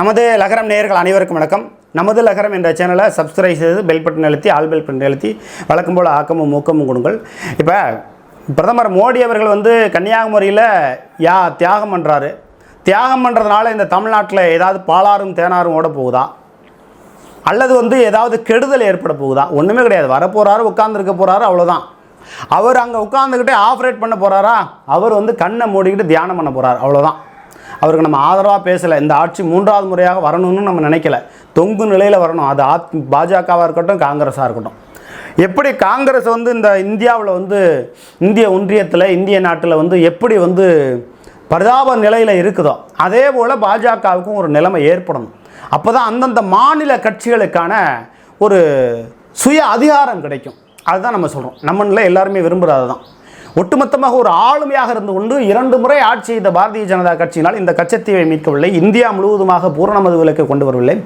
நமது லகரம் நேயர்கள் அனைவருக்கும் வணக்கம். நமது லகரம் என்ற சேனலை சப்ஸ்கிரைப் செய்து பெல் பட்டன் அழுத்தி ஆல் பெல் பட்டன் அழுத்தி வழக்கம் போல் ஆக்கமும் ஊக்கமும் கொடுங்கள். இப்போ பிரதமர் மோடி அவர்கள் வந்து கன்னியாகுமரியில் யா தியாகம் பண்ணுறாரு தியாகம் பண்ணுறதுனால இந்த தமிழ்நாட்டில் ஏதாவது பாலாறும் தேனாரும் ஓட போகுதா? அல்லது வந்து ஏதாவது கெடுதல் ஏற்பட போகுதா? ஒன்றுமே கிடையாது. வரப்போகிறாரு உட்காந்துருக்க போகிறாரு அவ்வளோதான் அவர் அங்கே உட்காந்துக்கிட்டே ஆப்ரேட் பண்ண போகிறாரா அவர் வந்து கண்ணை மூடிக்கிட்டு தியானம் பண்ண போகிறார் அவ்வளோதான் அவருக்கு நம்ம ஆதரவாக பேசலை. இந்த ஆட்சி மூன்றாவது முறையாக வரணும்னு நம்ம நினைக்கல. தொங்கு நிலையில் வரணும். அது ஆத் பாஜகவாக இருக்கட்டும் காங்கிரஸாக இருக்கட்டும். எப்படி காங்கிரஸ் வந்து இந்த இந்தியாவில் வந்து இந்திய ஒன்றியத்தில் இந்திய நாட்டில் வந்து எப்படி வந்து பரிதாப நிலையில் இருக்குதோ அதே போல் பாஜகவுக்கும் ஒரு நிலைமை ஏற்படணும். அப்போ தான் அந்தந்த மாநில கட்சிகளுக்கான ஒரு சுய அதிகாரம் கிடைக்கும். அதுதான் நம்ம சொல்கிறோம் நம்மளில் எல்லாருமே விரும்புகிறது தான் ஒட்டுமொத்தமாக ஒரு ஆளுமையாக இருந்து கொண்டு இரண்டு முறை ஆட்சி செய்த பாரதிய ஜனதா கட்சியினால் இந்த கச்சத்தீவை மீட்கவில்லை. இந்தியா முழுவதுமாக பூரணமது விலைக்கு கொண்டு வரவில்லை.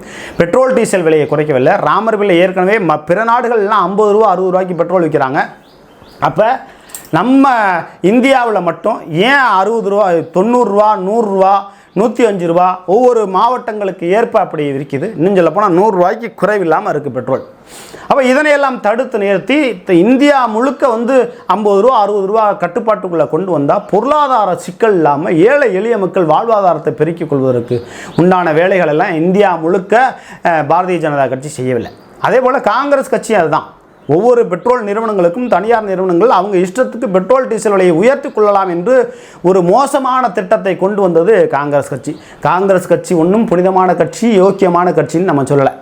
பெட்ரோல் டீசல் விலையை குறைக்கவில்லை. ராமர் விலை ஏற்கனவே பிற நாடுகள்லாம் ஐம்பது ரூபா அறுபது ரூபாய்க்கு பெட்ரோல் விற்கிறாங்க. அப்போ நம்ம இந்தியாவில் மட்டும் ஏன் அறுபது ரூபா தொண்ணூறுரூவா நூறுரூவா நூற்றி அஞ்சு ரூபா ஒவ்வொரு மாவட்டங்களுக்கு ஏற்ப அப்படி இருக்குது. இன்னும் சொல்ல போனால் நூறுரூவாய்க்கு குறைவில்லாமல் இருக்குது பெட்ரோல். அப்போ இதனையெல்லாம் தடுத்து நிறுத்தி இந்தியா முழுக்க வந்து ஐம்பது ரூபா அறுபது ரூபா கட்டுப்பாட்டுக்குள்ளே கொண்டு வந்தால் பொருளாதார சிக்கல் இல்லாமல் ஏழை எளிய மக்கள் வாழ்வாதாரத்தை பெருக்கிக் கொள்வதற்கு உண்டான வேலைகளெல்லாம் இந்தியா முழுக்க பாரதிய ஜனதா கட்சி செய்யவில்லை. அதே போல் காங்கிரஸ் கட்சி அதுதான். ஒவ்வொரு பெட்ரோல் நிறுவனங்களுக்கும் தனியார் நிறுவனங்கள் அவங்க இஷ்டத்துக்கு பெட்ரோல் டீசல் விலையை உயர்த்தி கொள்ளலாம் என்று ஒரு மோசமான திட்டத்தை கொண்டு வந்தது காங்கிரஸ் கட்சி. காங்கிரஸ் கட்சி ஒன்றும் புனிதமான கட்சி யோக்கியமான கட்சின்னு நம்ம சொல்லலை.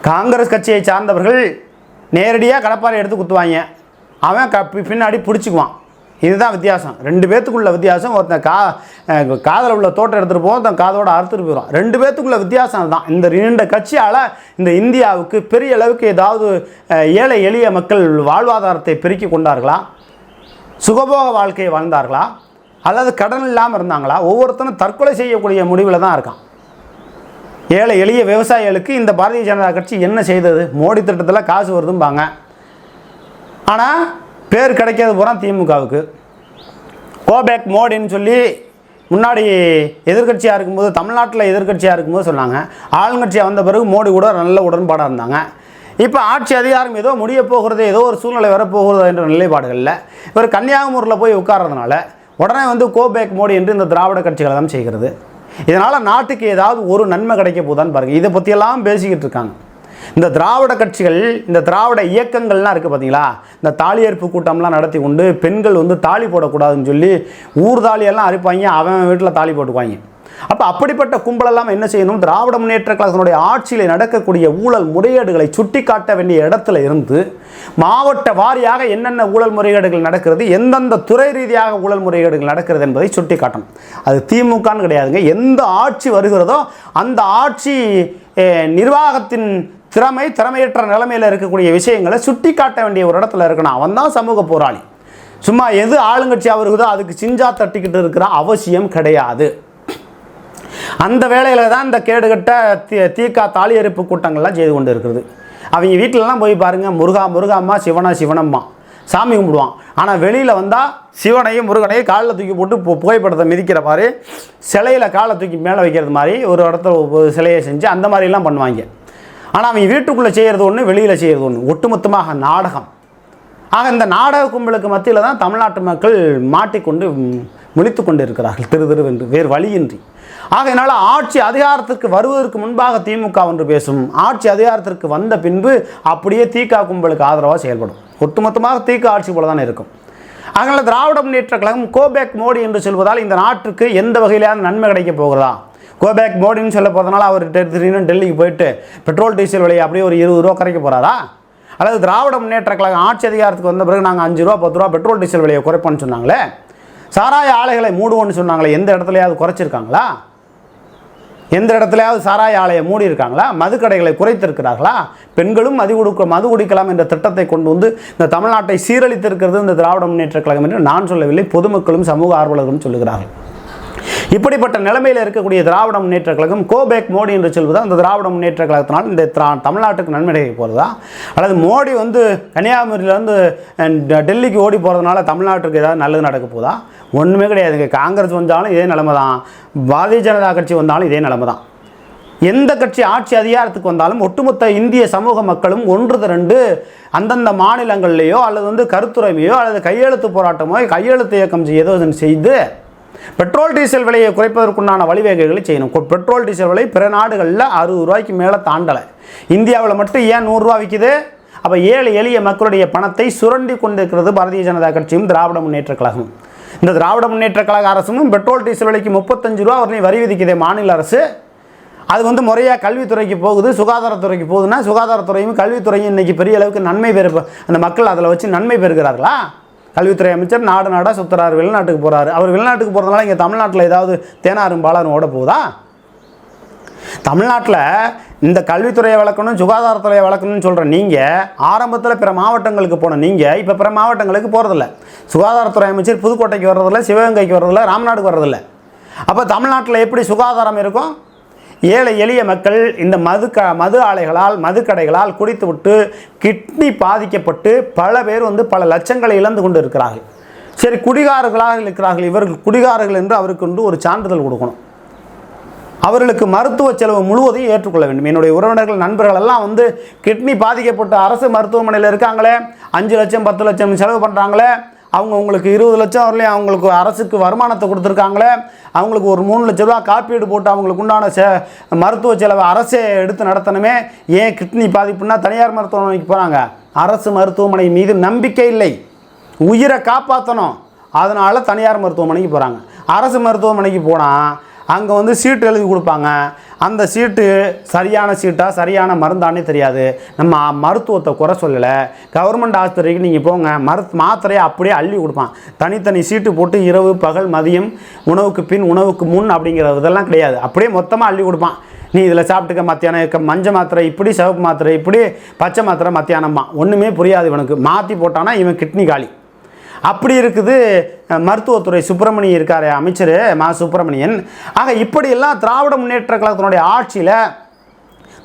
காங்கிரஸ் கட்சியை சார்ந்தவர்கள் நேரடியாக கடப்பாறை எடுத்து குத்துவாங்க. அவன் க பி- பின்னாடி பிடிச்சிக்குவான். இதுதான் வித்தியாசம். ரெண்டு பேத்துக்குள்ள வித்தியாசம். ஒருத்தன் கா காதில் உள்ள தோட்டம் எடுத்துகிட்டு போவோம் தன் காதோட அறுத்துட்டு போயிடும் ரெண்டு பேத்துக்குள்ள வித்தியாசம் அதுதான். இந்த நீண்ட கட்சியால் இந்த இந்தியாவுக்கு பெரிய அளவுக்கு ஏதாவது ஏழை எளிய மக்கள் வாழ்வாதாரத்தை பெருக்கி கொண்டார்களா? சுகபோக வாழ்க்கையை வாழ்ந்தார்களா? அல்லது கடன் இல்லாமல் இருந்தாங்களா? ஒவ்வொருத்தனும் தற்கொலை செய்யக்கூடிய முடிவில் தான் இருக்கான். ஏழை எளிய விவசாயிகளுக்கு இந்த பாரதிய ஜனதா கட்சி என்ன செய்தது? மோடி திட்டத்தில் காசு வருதும்பாங்க. ஆனால் பேர் கிடைக்காது பூரா திமுகவுக்கு. கோபேக் மோடின்னு சொல்லி முன்னாடி எதிர்க்கட்சியாக இருக்கும்போது தமிழ்நாட்டில் எதிர்க்கட்சியாக இருக்கும்போது சொன்னாங்க. ஆளுங்கட்சியாக வந்த பிறகு மோடி கூட நல்ல உடன்பாடாக இருந்தாங்க. இப்போ ஆட்சி அதிகாரம் ஏதோ முடிய போகிறது ஏதோ ஒரு சூழ்நிலை வரப்போகிறது என்ற நிலைப்பாடுகளில் இவர் கன்னியாகுமரியில் போய் உட்கார்றதுனால உடனே வந்து கோபேக் மோடி என்று இந்த திராவிட கட்சிகளை தான் செய்கிறது. இதனால் நாட்டுக்கு ஏதாவது ஒரு நன்மை கிடைக்க போதான்னு பாருங்கள் இதை பற்றியெல்லாம் பேசிக்கிட்டு இருக்காங்க. இந்த திராவிட கட்சிகள் இந்த திராவிட இயக்கங்கள்லாம் இருக்குது பார்த்தீங்களா இந்த தாலியறுப்பு கூட்டம்லாம் நடத்தி கொண்டு பெண்கள் வந்து தாலி போடக்கூடாதுன்னு சொல்லி ஊர் தாலியெல்லாம் அரிப்பாங்க அவன் வீட்டில் தாலி போட்டுக்குவாங்க. அப்போ அப்படிப்பட்ட கும்பலெல்லாம் என்ன செய்யணும்? திராவிட முன்னேற்ற கழகத்தினுடைய ஆட்சியில் நடக்கக்கூடிய ஊழல் முறைகேடுகளை சுட்டி காட்ட வேண்டிய இடத்துல இருந்து மாவட்ட வாரியாக என்னென்ன ஊழல் முறைகேடுகள் நடக்கிறது எந்தெந்த துறை ரீதியாக ஊழல் முறைகேடுகள் நடக்கிறது என்பதை சுட்டி காட்டணும் அது திமுகன்னு கிடையாதுங்க. எந்த ஆட்சி வருகிறதோ அந்த ஆட்சி நிர்வாகத்தின் திறமை திறமையற்ற நிலைமையில் இருக்கக்கூடிய விஷயங்களை சுட்டி காட்ட வேண்டிய ஒரு இடத்துல இருக்கணும். அவன் தான் சமூக போராளி. சும்மா எது ஆளுங்கட்சியாக வருகுதோ அதுக்கு சிஞ்சா தட்டிக்கிட்டு இருக்கிற அவசியம் கிடையாது. அந்த வேலையில் தான் இந்த கேடுகட்ட தீ தீக்கா தாலியறுப்பு கூட்டங்கள்லாம் செய்து கொண்டு இருக்கிறது. அவங்க வீட்டிலலாம் போய் பாருங்கள் முருகா முருகாம்மா சிவனா சிவனம்மா. சாமி கும்பிடுவான். ஆனால் வெளியில் வந்தால் சிவனையும் முருகனையும் காலில் தூக்கி போட்டு பு- புகைப்படத்தை மிதிக்கிற மாதிரி சிலையில் காலை தூக்கி மேலே வைக்கிறது மாதிரி ஒரு இடத்துல ஒரு சிலையை செஞ்சு அந்த மாதிரிலாம் பண்ணுவாங்க. ஆனால் அவன் வீட்டுக்குள்ளே செய்கிறது ஒன்று வெளியில் செய்கிறது ஒன்று ஒட்டுமொத்தமாக நாடகம். ஆக இந்த நாடக கும்பலுக்கு மத்தியில் தான் தமிழ்நாட்டு மக்கள் மாட்டிக்கொண்டு முழித்து கொண்டு இருக்கிறார்கள் திரு திருவென்று வேறு வழியின்றி. ஆகையினால ஆட்சி அதிகாரத்திற்கு வருவதற்கு முன்பாக திமுக ஒன்று பேசும். ஆட்சி அதிகாரத்திற்கு வந்த பின்பு அப்படியே தீகா கும்பலுக்கு ஆதரவாக செயல்படும். ஒட்டுமொத்தமாக தீகா ஆட்சி போல தான் இருக்கும். அதனால் திராவிட முன்னேற்ற கழகம் கோபேக் மோடி என்று சொல்வதால் இந்த நாட்டுக்கு எந்த வகையிலான நன்மை கிடைக்கப் போகிறதா? கோபேக் மோடின்னு சொல்ல போகிறதுனால அவர் திடீர்னு டெல்லிக்கு போயிட்டு பெட்ரோல் டீசல் விலையை அப்படியே ஒரு இருபது ரூபா குறைக்க போகிறாரா அல்லது திராவிட முன்னேற்ற கழகம் ஆட்சி அதிகாரத்துக்கு வந்த பிறகு நாங்கள் அஞ்சு ரூபா பத்து ரூபா பெட்ரோல் டீசல் விலையை குறைப்போம்னு சொன்னாங்களே? சாராய ஆலைகளை மூடுவோம்னு சொன்னாங்களே எந்த இடத்துலையாவது குறைச்சிருக்காங்களா? எந்த இடத்துலையாவது சாராய ஆலையை மூடி இருக்காங்களா மதுக்கடைகளை குறைத்திருக்கிறார்களா? பெண்களும் மது கொடுக்க மது குடிக்கலாம் என்ற திட்டத்தை கொண்டு வந்து இந்த தமிழ்நாட்டை சீரழித்திருக்கிறது இந்த திராவிட முன்னேற்ற கழகம் என்று நான் சொல்லவில்லை. பொதுமக்களும் சமூக ஆர்வலர்களும் சொல்லுகிறார்கள். இப்படிப்பட்ட நிலைமையில் இருக்கக்கூடிய திராவிட முன்னேற்ற கழகம் கோபேக் மோடி என்று சொல்வதா அந்த திராவிட முன்னேற்ற கழகத்தினால் இந்த திரா- தமிழ்நாட்டுக்கு நன்மை போகிறதா அல்லது மோடி வந்து கன்னியாகுமரியிலேருந்து டெல்லிக்கு ஓடி போகிறதுனால தமிழ்நாட்டுக்கு ஏதாவது நல்லது நடக்க போதா? ஒன்றுமே கிடையாதுங்க காங்கிரஸ் வந்தாலும் இதே நிலைமை தான். பாரதிய ஜனதா கட்சி வந்தாலும் இதே நிலைமை தான். எந்த கட்சி ஆட்சி அதிகாரத்துக்கு வந்தாலும் ஒட்டுமொத்த இந்திய சமூக மக்களும் ஒன்று திரண்டு அந்தந்த மாநிலங்கள்லேயோ அல்லது வந்து கருத்துரிமையோ அல்லது கையெழுத்து போராட்டமோ கையெழுத்து இயக்கம் ஏதோ செய்து பெட்ரோல் டீசல் விலையை குறைப்பதற்குண்டான வழிவகைகளை செய்யணும். பெட்ரோல் டீசல் விலை பிற நாடுகளில் அறுபது ரூபாய்க்கு மேலே தாண்டலை. இந்தியாவில் மட்டும் ஏன் நூறுரூவா விற்கிது அப்போ ஏழு எளிய மக்களுடைய பணத்தை சுரண்டி கொண்டிருக்கிறது பாரதிய ஜனதா கட்சியும் திராவிட முன்னேற்ற கழகம் இந்த திராவிட முன்னேற்ற கழக அரசும் பெட்ரோல் டீசல் விலைக்கு முப்பத்தஞ்சு ரூபா வரையும் வரி விதிக்குதே மாநில அரசு. அது வந்து முறையாக கல்வித்துறைக்கு போகுது சுகாதாரத்துறைக்கு போகுதுன்னா சுகாதாரத்துறையும் கல்வித்துறையும் இன்னைக்கு பெரிய அளவுக்கு நன்மை பெறு அந்த மக்கள் அதில் வச்சு நன்மை பெறுகிறார்களா? கல்வித்துறை அமைச்சர் நாடு நாடாக சுற்றுறாரு வெளிநாட்டுக்கு போகிறாரு அவர் வெளிநாட்டுக்கு போகிறதுனால இங்கே தமிழ்நாட்டில் ஏதாவது தேனாரும் பாலாரும் ஓட போகுதா? தமிழ்நாட்டில் இந்த கல்வித்துறையை வளர்க்கணும் சுகாதாரத்துறையை வளர்க்கணும்னு சொல்கிற நீங்கள் ஆரம்பத்தில் பிற மாவட்டங்களுக்கு போன நீங்கள் இப்போ பிற மாவட்டங்களுக்கு போகிறதில்ல சுகாதாரத்துறை அமைச்சர் புதுக்கோட்டைக்கு வர்றதில்ல சிவகங்கைக்கு வர்றதில்ல ராம்நாடுக்கு வர்றதில்ல. அப்போ தமிழ்நாட்டில் எப்படி சுகாதாரம் இருக்கும்? ஏழை எளிய மக்கள் இந்த மது க மது ஆலைகளால் மதுக்கடைகளால் குடித்துவிட்டு கிட்னி பாதிக்கப்பட்டு பல பேர் வந்து பல லட்சங்களை இழந்து கொண்டு இருக்கிறார்கள் சரி குடிகாரர்களாக இருக்கிறார்கள். இவர்கள் குடிகாரர்கள் என்று அவருக்கு வந்து ஒரு சான்றிதழ் கொடுக்கணும். அவர்களுக்கு மருத்துவ செலவு முழுவதையும் ஏற்றுக்கொள்ள வேண்டும். என்னுடைய உறவினர்கள் நண்பர்கள் எல்லாம் வந்து கிட்னி பாதிக்கப்பட்ட அரசு மருத்துவமனையில் இருக்காங்களே அஞ்சு லட்சம் பத்து லட்சம் செலவு பண்ணுறாங்களே அவங்க உங்களுக்கு இருபது லட்சம் வரலையும் அவங்களுக்கு அரசுக்கு வருமானத்தை கொடுத்துருக்காங்களே அவங்களுக்கு ஒரு மூணு லட்ச ரூபா காப்பீடு போட்டு அவங்களுக்கு உண்டான செ மருத்துவ செலவை அரசே எடுத்து நடத்தணுமே ஏன் கிட்னி பாதிப்புன்னா தனியார் மருத்துவமனைக்கு போகிறாங்க அரசு மருத்துவமனை மீது நம்பிக்கை இல்லை. உயிரை காப்பாற்றணும் அதனால் தனியார் மருத்துவமனைக்கு போகிறாங்க அரசு மருத்துவமனைக்கு போனால் அங்கே வந்து சீட்டு எழுதி கொடுப்பாங்க. அந்த சீட்டு சரியான சீட்டாக சரியான மருந்தானே தெரியாது. நம்ம மருத்துவத்தை குறை சொல்லலை. கவர்மெண்ட் ஆஸ்பத்திரிக்கு நீங்கள் போங்க. மருத் மாத்திரையை அப்படியே அள்ளி கொடுப்பான். தனித்தனி சீட்டு போட்டு இரவு பகல் மதியம் உணவுக்கு பின் உணவுக்கு முன் அப்படிங்கிற இதெல்லாம் கிடையாது. அப்படியே மொத்தமாக அள்ளி கொடுப்பான். நீ இதில் சாப்பிட்டுக்க மத்தியானம் இருக்க மஞ்சள் மாத்திரை இப்படி சிவப்பு மாத்திரை இப்படி பச்சை மாத்திரை மத்தியானம்மா. ஒன்றுமே புரியாது இவனுக்கு. மாற்றி போட்டானா இவன் கிட்னி காலி. அப்படி இருக்குது. மருத்துவத்துறை சுப்பிரமணியன் இருக்கார் அமைச்சர் மா சுப்பிரமணியன். ஆக இப்படியெல்லாம் திராவிட முன்னேற்ற கழகத்தினுடைய ஆட்சியில்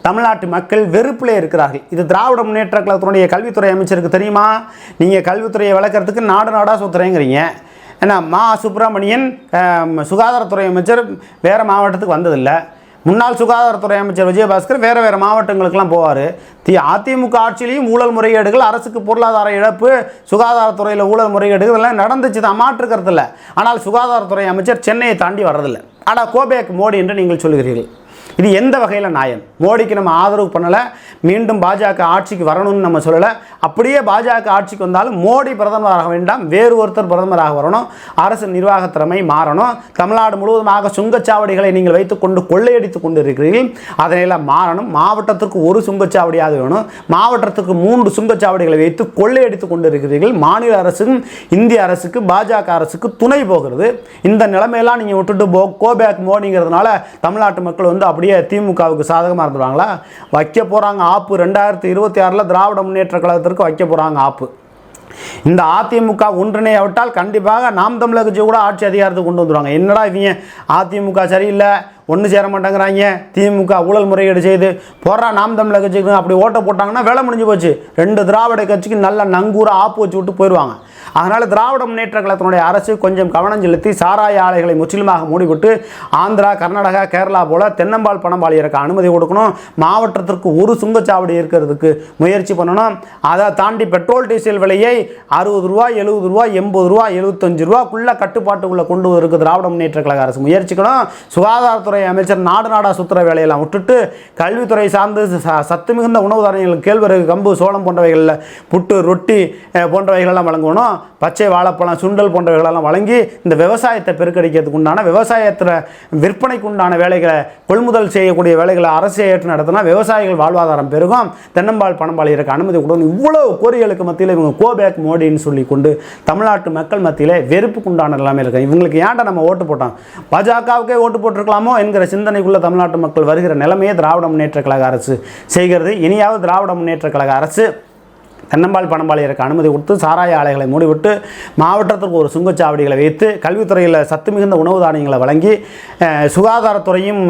தமிழ்நாட்டு மக்கள் வெறுப்பில் இருக்கிறார்கள். இது திராவிட முன்னேற்ற கழகத்தினுடைய கல்வித்துறை அமைச்சருக்கு தெரியுமா? நீங்கள் கல்வித்துறையை வளர்க்குறதுக்கு நாடு நாடாக சுற்றுறேங்கிறீங்க ஏன்னா மா சுப்பிரமணியன் சுகாதாரத்துறை அமைச்சர் வேறு மாவட்டத்துக்கு வந்ததில்லை. முன்னாள் சுகாதாரத்துறை அமைச்சர் விஜயபாஸ்கர் வேறு வேறு மாவட்டங்களுக்கெல்லாம் போவார். தி அதிமுக ஆட்சியிலையும் ஊழல் முறைகேடுகள் அரசுக்கு பொருளாதார இழப்பு சுகாதாரத்துறையில் ஊழல் முறைகேடுகள் எல்லாம் நடந்துச்சு. தான் மாற்றுக்கிறது இல்லை ஆனால் சுகாதாரத்துறை அமைச்சர் சென்னையை தாண்டி வர்றதில்லை. ஆனால் கோபேக் மோடி என்று நீங்கள் சொல்கிறீர்கள் இது எந்த வகையில் நியாயம்? மோடிக்கு நம்ம ஆதரவு பண்ணலை மீண்டும் பாஜக ஆட்சிக்கு வரணும்னு நம்ம சொல்லலை. அப்படியே பாஜக ஆட்சிக்கு வந்தாலும் மோடி பிரதமராக வேண்டாம் வேறு ஒருத்தர் பிரதமராக வரணும் அரசு நிர்வாக திறமை மாறணும். தமிழ்நாடு முழுவதுமாக சுங்கச்சாவடிகளை நீங்கள் வைத்துக்கொண்டு கொள்ளையடித்து கொண்டு இருக்கிறீர்கள் அதனையெல்லாம் மாறணும். மாவட்டத்திற்கு ஒரு சுங்கச்சாவடியாக வேணும். மாவட்டத்திற்கு மூன்று சுங்கச்சாவடிகளை வைத்து கொள்ளையடித்து கொண்டு இருக்கிறீர்கள் மாநில அரசும் இந்திய அரசுக்கு பாஜக அரசுக்கு துணை போகிறது. இந்த நிலைமையெல்லாம் நீங்கள் விட்டுட்டு போ கோபேக் மோடிங்கிறதுனால தமிழ்நாட்டு மக்கள் வந்து அப்படியே திமுகவுக்கு சாதகமாக இருந்துருவாங்களா? வைக்க போகிறாங்க ஆப்பு. ரெண்டாயிரத்தி இருபத்தி ஆறில் திராவிட முன்னேற்ற கழகத்திற்கு வைக்க போகிறாங்க ஆப்பு. இந்த அதிமுக ஒன்றிணையவிட்டால் கண்டிப்பாக நாம் தமிழர் கட்சி கூட ஆட்சி அதிகாரத்துக்கு கொண்டு வந்துடுவாங்க என்னடா இவங்க? அதிமுக சரியில்லை. ஒன்று சேர மாட்டேங்கிறாங்க. திமுக ஊழல் முறையீடு செய்து போடுறா நாம் தமிழக கட்சிக்கு அப்படி ஓட்ட போட்டாங்கன்னா வேலை முடிஞ்சு போச்சு. ரெண்டு திராவிட கட்சிக்கு நல்ல நங்கூர ஆப்பு வச்சு விட்டு போயிடுவாங்க அதனால் திராவிட முன்னேற்ற கழகத்தினுடைய அரசு கொஞ்சம் கவனம் செலுத்தி சாராய ஆலைகளை முற்றிலுமாக மூடிவிட்டு ஆந்திரா கர்நாடகா கேரளா போல தென்னம்பால் பணம்பாளியருக்கு அனுமதி கொடுக்கணும். மாவட்டத்திற்கு ஒரு சுங்கச்சாவடி இருக்கிறதுக்கு முயற்சி பண்ணணும். அதை தாண்டி பெட்ரோல் டீசல் விலையை அறுபது ரூபா எழுபது ரூபா எண்பது ரூபா எழுபத்தஞ்சு ரூபாக்குள்ள கட்டுப்பாட்டுக்குள்ளே கொண்டு வருவதற்கு திராவிட முன்னேற்ற கழக அரசு. முயற்சிக்கணும். சுகாதாரத்துறை அமைச்சர் நாடு நாடா சுற்றுற வேலையெல்லாம் விட்டுட்டு கல்வித்துறை சார்ந்து சத்து மிகுந்த உணவு தானியங்கள் கேழ்வரகு கம்பு சோளம் போன்றவைகளில் புட்டு ரொட்டி போன்றவைகளெல்லாம் வழங்கணும் பச்சை வாழைப்பழம் சுண்டல் போன்றவைகளெல்லாம் வழங்கி இந்த விவசாயத்தை பெருக்கடிக்கிறதுக்கு உண்டான விவசாயத்தில் விற்பனைக்கு உண்டான வேலைகளை கொள்முதல் செய்யக்கூடிய வேலைகளை அரசே ஏற்று நடத்தினா விவசாயிகள் வாழ்வாதாரம் பெருகும். தென்னம்பால் பணம்பால் இருக்க அனுமதி கொடுக்கணும். இவ்வளவு கோரிகளுக்கு மத்தியில் இவங்க கோபேக் மோடின்னு சொல்லி கொண்டு தமிழ்நாட்டு மக்கள் மத்தியில் வெறுப்புக்குண்டான எல்லாமே இருக்காங்க. இவங்களுக்கு ஏன்டா நம்ம ஓட்டு போட்டோம்? பாஜகவுக்கே ஓட்டு போட்டிருக்கலாமோ? என்கிற சிந்தனைக்குள்ள தமிழ்நாட்டு மக்கள் வருகிற நிலைமையே திராவிட முன்னேற்ற கழக அரசு செய்கிறது. இனியாவது திராவிட முன்னேற்ற கழக அரசு தென்னம்பால் பணம்பாளையருக்கு அனுமதி கொடுத்து சாராய ஆலைகளை மூடிவிட்டு மாவட்டத்திற்கு ஒரு சுங்கச்சாவடிகளை வைத்து கல்வித்துறையில் சத்து மிகுந்த உணவு தானியங்களை வழங்கி சுகாதாரத்துறையும்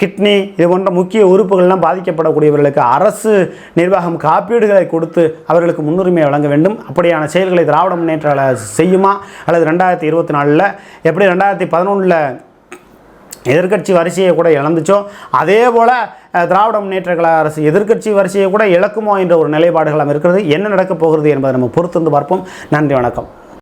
கிட்னி இது போன்ற முக்கிய உறுப்புகள்லாம் பாதிக்கப்படக்கூடியவர்களுக்கு அரசு நிர்வாகம் காப்பீடுகளை கொடுத்து அவர்களுக்கு முன்னுரிமை வழங்க வேண்டும். அப்படியான செயல்களை திராவிட முன்னேற்ற செய்யுமா? அல்லது ரெண்டாயிரத்தி இருபத்தி நாலில் எப்படி ரெண்டாயிரத்தி பதினொன்றில் எதிர்க்கட்சி வரிசையை கூட இழந்துச்சோ அதே போல் திராவிட முன்னேற்ற கழக அரசு எதிர்க்கட்சி வரிசையை கூட இழக்குமோ என்ற ஒரு நிலைப்பாடுகளும் இருக்கிறது என்ன நடக்கப் போகிறது என்பதை நம்ம பொறுத்திருந்து பார்ப்போம். நன்றி வணக்கம்.